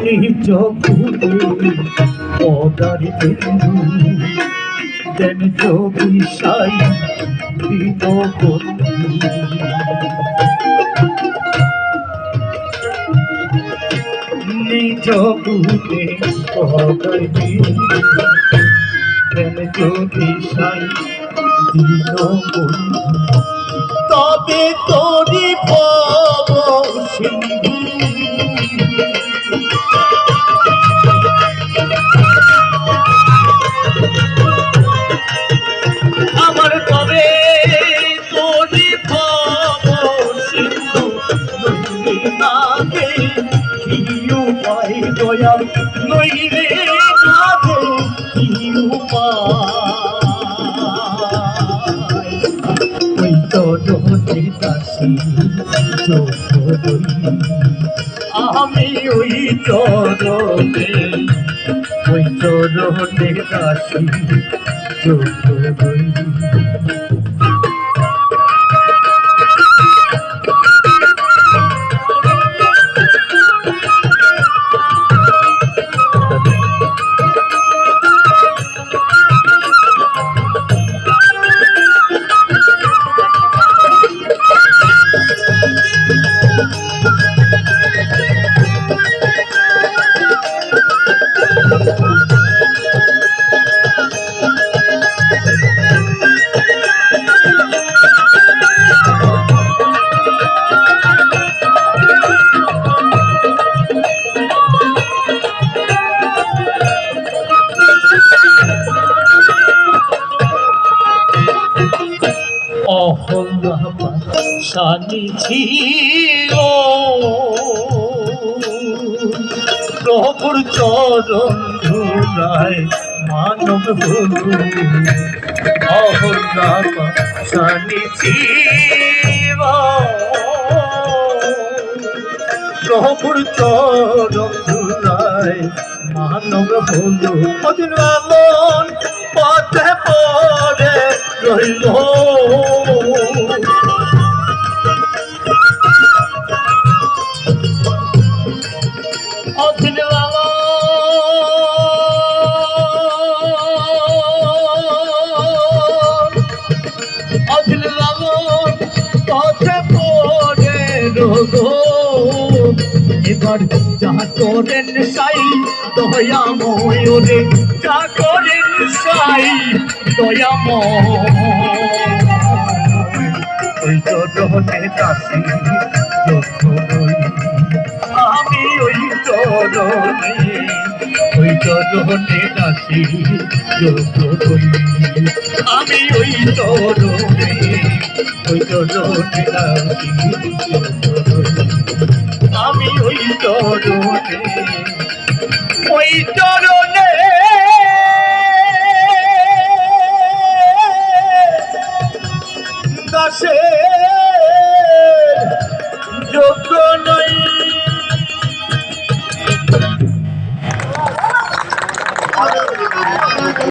ফুলে পদারি দেন দীনবন্ধু নিজ বুকে পদারি দেন যোগী সাই তবে তোরি দয়া নইলে নাগে কি আমি ওই চরণে ওই চরণে দাসি চোখই শানি ছিল। প্রভুর চরণ ধুলায় মানব হলু অহল্লা শানি ছিল। প্রভুর চরণ ধুলায় মানব হলু অদিন পথে পড়ে রইল। অদিন অদিন পথে পড়ে রইল এবার যা করেন সাই, দয়া ময়ূরে যা করেন সাই, দয়া আমি ওই চরণে ওই চরণে দাসি যখনই আমি ওই চরণে ওই চরণে দাসি আমি ওই চরণে ওই চরণে